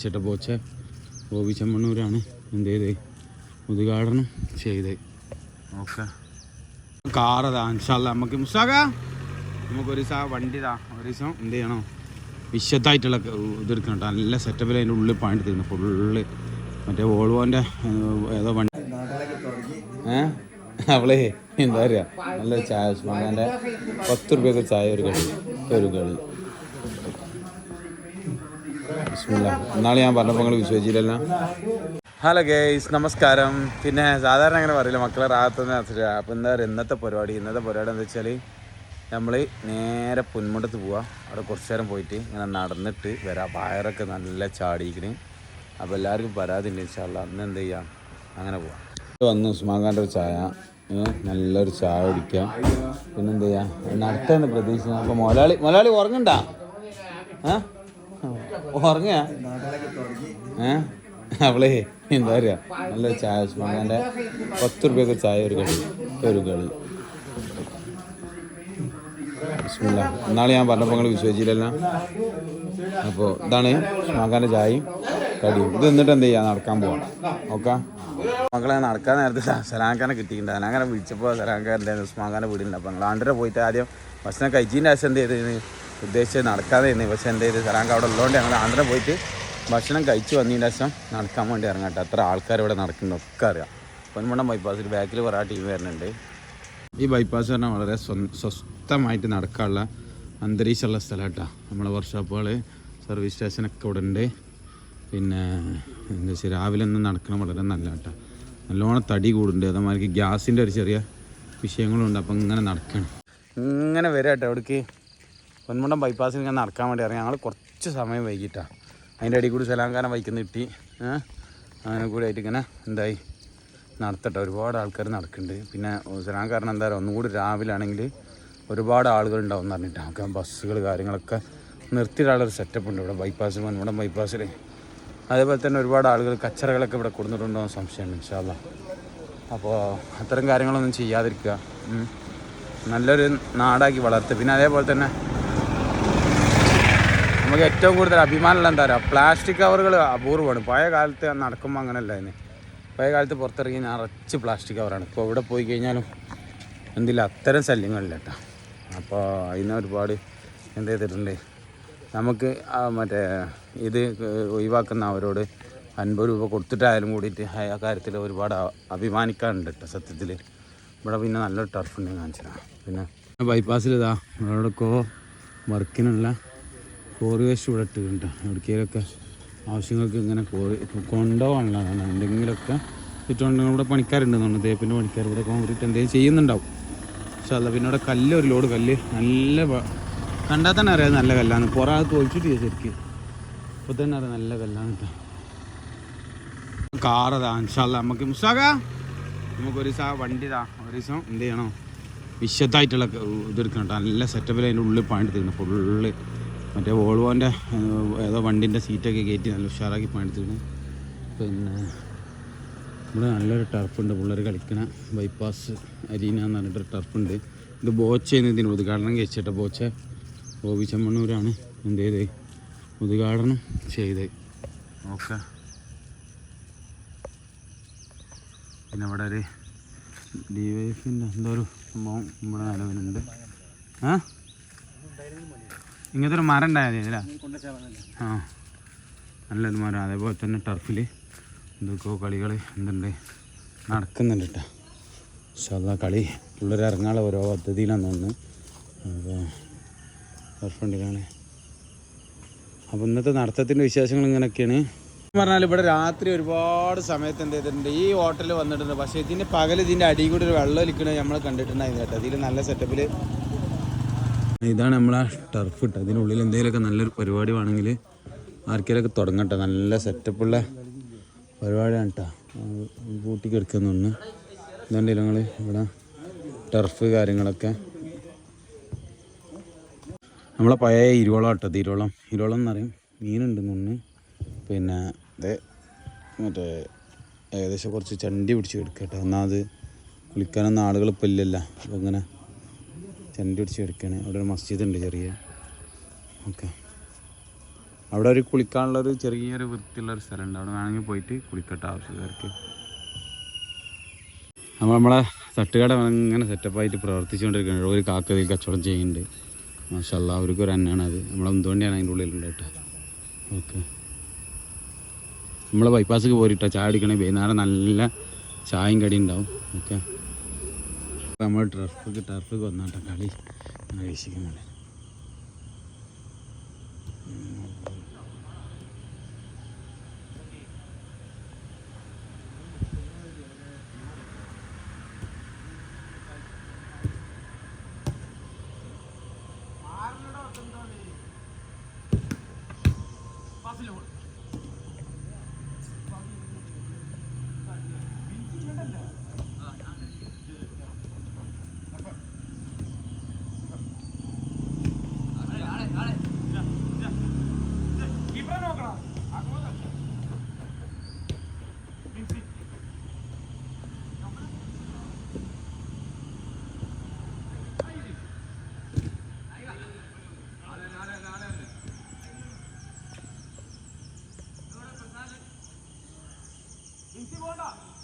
ചേട്ട പോച്ച ഗോപി ചെമ്മണ്ണൂരാണ് എന്ത് ചെയ്ത്? ഉദ്ഘാടനം ചെയ്ത്. ഓക്കെ. കാറതാ ഇൻഷാല്ല നമുക്ക് മുസാക നമുക്ക് ഒരു ദിവസം വണ്ടി താ ഒരു ദിവസം എന്ത് ചെയ്യണം? വിശദമായിട്ടുള്ള ഇതെടുക്കണം കേട്ടോ. നല്ല സെറ്റപ്പിൽ അതിന്റെ ഉള്ളിൽ പണി എടുത്തിരുന്നു ഫുള്ള് മറ്റേ വോൾവോന്റെ ഏതോ വണ്ടി. ഏ? അവളെ എന്താ പറയുക നല്ല ചായ ഉസ്മാന്റെ പത്ത് റുപ്യക്ക് ചായ ഒരു കളി ഒരു കളി. ഇന്നാൾ ഞാൻ പറഞ്ഞപ്പോൾ നിങ്ങൾ വിശ്വസിച്ചില്ല ഹലോ ഗേയ്സ് നമസ്കാരം. പിന്നെ സാധാരണ അങ്ങനെ പറയില്ല മക്കളെ റാഹത്തെന്ന് വെച്ചിട്ട് അപ്പം എന്താ പറയുക ഇന്നത്തെ പരിപാടി ഇന്നത്തെ പരിപാടി എന്താ വെച്ചാൽ നമ്മൾ നേരെ പുന്മുണ്ടത്ത് പോവുക അവിടെ കുറച്ച് നേരം പോയിട്ട് ഇങ്ങനെ നടന്നിട്ട് വരാം. വയറൊക്കെ നല്ല ചാടിയിരിക്കണ്. അപ്പോൾ എല്ലാവർക്കും പരാതി ഉണ്ട് ഇൻഷാല്ല അന്ന് എന്ത് ചെയ്യാം? അങ്ങനെ പോവാം. വന്ന് ഉസ്മാൻ ഖാന്റെ ഒരു ചായ നല്ലൊരു ചായ കുടിക്കാം. പിന്നെന്ത് ചെയ്യാം നടത്തുന്ന പ്രതീക്ഷ അപ്പോൾ മുതലാളി മുതലാളി ഉറങ്ങണ്ട ഉറങ്ങ ഏ? അവളെ എന്താ പറയുക നല്ല ചായ ഉസ്മാന്റെ പത്ത് റുപ്യക്ക് ചായ ഒരു കളി ഒരു കളി ബിസ്മില്ലാ. ഞാൻ പറഞ്ഞപ്പോൾ നിങ്ങൾ വിശ്വസിച്ചില്ലല്ലോ. അപ്പോൾ ഇതാണ് ഉസ്മാന്റെ ചായയും കടിയും. ഇത് എന്നിട്ട് എന്ത് ചെയ്യാം നടക്കാൻ പോവാം. ഓക്കെ? മക്കളെ നടക്കാൻ നേരത്തെ സലാങ്കാനെ കിട്ടിയിട്ടുണ്ട്. അങ്ങനെ വിളിച്ചപ്പോൾ സലാങ്കാരന്റെ ഉസ്മാൻഖാന്റെ വീടുണ്ട് അപ്പം ഞങ്ങൾ പോയിട്ട് ആദ്യം ഭക്ഷണം കഴിച്ചതിന്റെ ആശം എന്ത് ചെയ്ത് ഉദ്ദേശിച്ച് നടക്കാതെ ഇരുന്നു പക്ഷേ എന്ത് ചെയ്ത്? സലാങ്ക അവിടെ ഉള്ളതുകൊണ്ട് ഞങ്ങൾ ആണ്ടര പോയിട്ട് ഭക്ഷണം കഴിച്ച് വന്നതിന്റെ ശേഷം നടക്കാൻ വേണ്ടി ഇറങ്ങട്ടെ അത്ര ആൾക്കാർ ഇവിടെ നടക്കുന്നൊക്കെ അറിയാം. പൊന്മുണ്ടം ബൈപ്പാസിൽ ബാക്കിൽ കുറേ ടീം വരുന്നുണ്ട്. ഈ ബൈപ്പാസ് പറഞ്ഞാൽ വളരെ സ്വ- സ്വസ്ഥമായിട്ട് നടക്കാനുള്ള അന്തരീക്ഷമുള്ള സ്ഥലം കേട്ടോ. നമ്മളെ വർക്ക്ഷോപ്പുകൾ സർവീസ് സ്റ്റേഷനൊക്കെ ഇവിടെ ഉണ്ട് പിന്നെ എന്താ വെച്ചാൽ രാവിലെ ഒന്നും നടക്കണം വളരെ നല്ല കേട്ടോ നല്ലോണം തടി കൂടുന്നുണ്ട് അതേമാതിരി ഗ്യാസിന്റെ ഒരു ചെറിയ വിഷയങ്ങളുണ്ട്. അപ്പം ഇങ്ങനെ നടക്കണം. ഇങ്ങനെ വരാം കേട്ടോ അവിടേക്ക് പൊന്മുണ്ടം ബൈപ്പാസിൽ ഇങ്ങനെ നടക്കാൻ വേണ്ടി ഇറങ്ങി. ഞങ്ങൾ കുറച്ച് സമയം വൈകിട്ടാണ് അതിന്റെ അടിയിൽ കൂടി സലാങ്കാനം വൈക്കുന്ന കിട്ടി. അങ്ങനെ കൂടി ആയിട്ട് ഇങ്ങനെ എന്തായി? നടത്തട്ടെ. ഒരുപാട് ആൾക്കാർ നടക്കുന്നുണ്ട് പിന്നെ സലാം എന്തായാലും എന്താ പറയുക ഒന്നുകൂടി രാവിലെ ആണെങ്കിൽ ഒരുപാട് ആളുകൾ ഉണ്ടാവും എന്ന് പറഞ്ഞിട്ട്. നമുക്ക് ബസ്സുകൾ കാര്യങ്ങളൊക്കെ നിർത്തിയിട്ടുള്ളൊരു സെറ്റപ്പ് ഉണ്ട് ഇവിടെ. ബൈപ്പാസ് പൊന്മുടം ബൈപ്പാസിൽ അതേപോലെ തന്നെ ഒരുപാട് ആളുകൾ കച്ചറകളൊക്കെ ഇവിടെ കൊടുത്തിട്ടുണ്ടോ എന്ന് സംശയമുണ്ട് ഇൻഷാല്ല അപ്പോൾ അത്തരം കാര്യങ്ങളൊന്നും ചെയ്യാതിരിക്കുക. നല്ലൊരു നാടാക്കി വളർത്തുക പിന്നെ അതേപോലെ തന്നെ നമുക്ക് ഏറ്റവും കൂടുതൽ അഭിമാനമുള്ള എന്താ പറയുക പ്ലാസ്റ്റിക് കവറുകൾ അപൂർവമാണ്. പഴയ കാലത്ത് നടക്കുമ്പോൾ അങ്ങനെയല്ല അതിന് പഴയ കാലത്ത് പുറത്തിറങ്ങി നിറച്ച് പ്ലാസ്റ്റിക് കവറാണ്. ഇപ്പോൾ എവിടെ പോയി കഴിഞ്ഞാലും എന്തില്ല അത്തരം ശല്യങ്ങളില്ല കേട്ടോ. അപ്പോൾ അതിനൊരുപാട് എന്ത് ചെയ്തിട്ടുണ്ട് നമുക്ക് മറ്റേ ഇത് ഒഴിവാക്കുന്ന അവരോട് അൻപത് രൂപ കൊടുത്തിട്ടായാലും കൂടിയിട്ട് ആ കാര്യത്തിൽ ഒരുപാട് അഭിമാനിക്കാറുണ്ട് കേട്ടോ സത്യത്തിൽ. ഇവിടെ പിന്നെ നല്ലൊരു ടർഫ് ഉണ്ട് കാണിച്ചതാണ് പിന്നെ ബൈപ്പാസിലിതാ കോ വർക്കിനുള്ള കോറി വേസ്റ്റ് ഇവിടെ ഇട്ടിട്ടുണ്ട്. എവിടേക്കൊക്കെ ആവശ്യങ്ങൾക്ക് ഇങ്ങനെ കോറി കൊണ്ടുപോകാനുള്ളതാണ്. എന്തെങ്കിലുമൊക്കെ ചുറ്റുകൊണ്ട് ഇവിടെ പണിക്കാരുണ്ട് തോന്നുന്നു. തേപ്പിന്റെ പണിക്കാർ ഇവിടെ കോൺക്രീറ്റ് എന്തെങ്കിലും ചെയ്യുന്നുണ്ടാവും. പക്ഷെ അല്ല പിന്നെ ഇവിടെ കല്ല് ഒരു ലോഡ് കല്ല് നല്ല കണ്ടാൽ തന്നെ അറിയാം നല്ല കല്ലാണ് പുറം അത് തോൽച്ചിട്ടില്ല ശരിക്കും. ഇപ്പോൾ തന്നെ അറിയാം നല്ല കല്ലാണ് കാറതാ ഇൻഷാല്ല നമുക്ക് മുസാക നമുക്ക് ഒരു ദിവസം വണ്ടിതാ ഒരു ദിവസം എന്ത് ചെയ്യണം? വിശദമായിട്ടുള്ള ഇതെടുക്കണം കേട്ടോ നല്ല സെറ്റപ്പിൽ അതിന്റെ ഉള്ളിൽ പണിയെടുത്തിരുന്നു ഫുള്ള് മറ്റേ വോൾവോന്റെ ഏതോ വണ്ടിന്റെ സീറ്റൊക്കെ കയറ്റി നല്ല ഉഷാറാക്കി പണിയെടുത്തിരുന്നു പിന്നെ ഇവിടെ നല്ലൊരു ടർഫുണ്ട് പിള്ളേർ കളിക്കണ ബൈപ്പാസ് അരീന എന്ന് പറഞ്ഞിട്ടൊരു ടർഫുണ്ട് ഇത് ബോച്ചയെന്ന് ഇതിന് ഉദ്ഘാടനം കഴിച്ചിട്ട് ബോച്ച ബോബി ചെമ്മണ്ണൂരാണ് എന്ത് ചെയ്ത്? ഉദ്ഘാടനം ചെയ്ത്. ഓക്കെ. പിന്നെ ഇവിടെ ഒരു ഡി വൈഫിന്റെ എന്തോ ഒരു സംഭവം ഇവിടെ നിലവിലുണ്ട്. ആ? ഇങ്ങനത്തെ ഒരു മരം ഉണ്ടായാൽ അല്ലേ ആ. നല്ലൊരു മരം അതേപോലെ തന്നെ ടർഫിൽ എന്തൊക്കെയോ കളികൾ എന്തുണ്ട്? നടക്കുന്നുണ്ട് കേട്ടോ. പക്ഷെ അതാ കളി. പിള്ളേർ ഇറങ്ങാനുള്ള ഓരോ പദ്ധതിയിലാണ് തോന്നുന്നത് അപ്പോൾ ടർഫുണ്ടിലാണ് അപ്പോൾ ഇന്നത്തെ നടത്തത്തിന്റെ വിശേഷങ്ങൾ ഇങ്ങനെയൊക്കെയാണ്. പറഞ്ഞാൽ ഇവിടെ രാത്രി ഒരുപാട് സമയത്ത് എന്ത് ചെയ്തിട്ടുണ്ട് ഈ ഹോട്ടലിൽ വന്നിട്ടുണ്ട്. പക്ഷേ ഇതിന്റെ പകൽ ഇതിന്റെ അടിയിൽ കൂടി ഒരു വെള്ളം ഒലിക്കണത് നമ്മൾ കണ്ടിട്ടുണ്ടായിരുന്നു കേട്ടോ. അതിൽ നല്ല സെറ്റപ്പിൽ ഇതാണ് നമ്മളെ ടർഫ് ഇട്ട് അതിനുള്ളിൽ എന്തെങ്കിലുമൊക്കെ നല്ലൊരു പരിപാടി വേണമെങ്കിൽ ആർക്കെങ്കിലൊക്കെ തുടങ്ങട്ടെ. നല്ല സെറ്റപ്പുള്ള പരിപാടിയാണ് കേട്ടോ കൂട്ടി ഇതുകൊണ്ടിരുന്നു ഒന്ന് ഇവിടെ ടർഫ് കാര്യങ്ങളൊക്കെ നമ്മളെ പഴയ ഇരുവളം കേട്ടോ ഇരുവളം ഇരുവളം എന്ന് പറയും. മീനുണ്ട് മുന്ന് പിന്നെ ഇത് മറ്റേ ഏകദേശം കുറച്ച് ചണ്ടി പിടിച്ച് എടുക്കട്ടെ. എന്നാൽ അത് കുളിക്കാനൊന്നും ആളുകൾ ഇപ്പം ഇല്ലല്ല. അപ്പോൾ ഇങ്ങനെ ചണ്ടി പിടിച്ച് എടുക്കുകയാണ് അവിടെ ഒരു മസ്ജിദ് ഉണ്ട് ചെറിയ. ഓക്കെ. അവിടെ ഒരു കുളിക്കാനുള്ള ഒരു ചെറിയൊരു വൃത്തിയുള്ള ഒരു സ്ഥലമുണ്ട്. അവിടെ വേണമെങ്കിൽ പോയിട്ട് കുളിക്കട്ടെ ആവശ്യക്കാർക്ക്. നമ്മൾ നമ്മളെ തട്ടുകട ഇങ്ങനെ സെറ്റപ്പായിട്ട് പ്രവർത്തിച്ചുകൊണ്ടിരിക്കുകയാണ്. ഒരു കാക്കതിൽ കച്ചവടം ചെയ്യുന്നുണ്ട്. മാഷല്ല അവർക്ക് ഒരു അന്നാണ് അത്. നമ്മളെ എന്തുകൊണ്ടാണ് അതിന്റെ ഉള്ളിലുണ്ട് കേട്ടോ. ഓക്കെ. നമ്മളെ ബൈപ്പാസ്ക്ക് പോരിട്ടോ ചായ അടിക്കണേ വൈകുന്നേരം നല്ല ചായയും കടി ഉണ്ടാവും. ഓക്കെ. നമ്മൾ ടർഫ്ക്ക് ടർഫ്ക്ക് വന്നാട്ടോ കളി. 你是我的。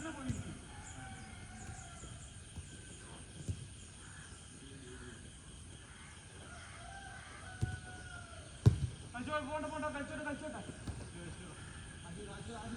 നല്ല പോലെ ഇരിക്കും കളിച്ചോ പോണ്ട പോണ്ട കളിച്ചോട്ടെ കളിച്ചോട്ടെ അത് അത് അത്